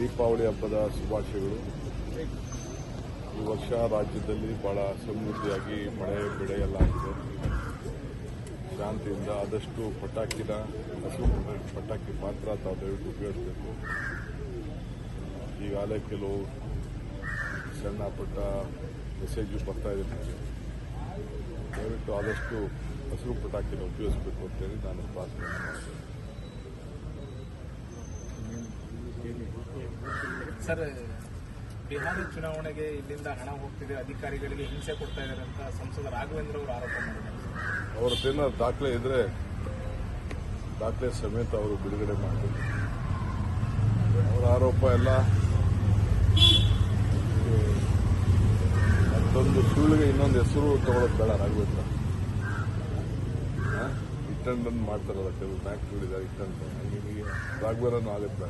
ದೀಪಾವಳಿ ಹಬ್ಬದ ಶುಭಾಶಯಗಳು. ಈ ವರ್ಷ ರಾಜ್ಯದಲ್ಲಿ ಬಹಳ ಸಮೃದ್ಧಿಯಾಗಿ ಮಳೆ, ಬೆಳೆ ಎಲ್ಲ ಆಗಿದೆ. ಶಾಂತಿಯಿಂದ ಆದಷ್ಟು ಪಟಾಕಿನ ಹಸು ಪಟಾಕಿ ಮಾತ್ರ ತಾವು ದಯವಿಟ್ಟು ಉಪಯೋಗಿಸಬೇಕು. ಈಗಾಗಲೇ ಕೆಲವು ಸಣ್ಣ ಪುಟ್ಟ ಮೆಸೇಜು ಬರ್ತಾ ಇದೆ ದಯವಿಟ್ಟು ಆದಷ್ಟು ಹಸಿರು ಪಟಾಕಿನ ಉಪಯೋಗಿಸಬೇಕು ಅಂತೇಳಿ ನಾನು ಪ್ರಾರ್ಥನೆ ಮಾಡ್ತೇನೆ. ಸರ್, ಬಿಹಾರ ಚುನಾವಣೆಗೆ ಇಲ್ಲಿಂದ ಹಣ ಹೋಗ್ತಿದೆ, ಅಧಿಕಾರಿಗಳಿಗೆ ಹಿಂಸೆ ಕೊಡ್ತಾ ಇದ್ದಾರೆ ಅಂತ ಸಂಸದ ರಾಘವೇಂದ್ರ ಅವರು ಆರೋಪ ಮಾಡಿದ್ದಾರೆ. ಅವರ ಏನಾದ್ರು ದಾಖಲೆ ಇದ್ರೆ ದಾಖಲೆ ಸಮೇತ ಅವರು ಬಿಡುಗಡೆ ಮಾಡಿದ್ರು ಅವರ ಆರೋಪ ಎಲ್ಲ ಮತ್ತೊಂದು ಸುಳ್ಳಿಗೆ ಇನ್ನೊಂದು ಹೆಸರು ತಗೊಳ್ಳೋದು ಬೇಡ ರಾಘವೇಂದ್ರ. ಇಟ್ಟಂಡನ್ ಮಾಡ್ತಾರಲ್ಲ ಕೆಲವು ಬ್ಯಾಂಕ್ಗಳಿದ್ದಾರೆ ನಿಮಗೆ ರಾಘವೇಂದ್ರನು ಆಗುತ್ತೆ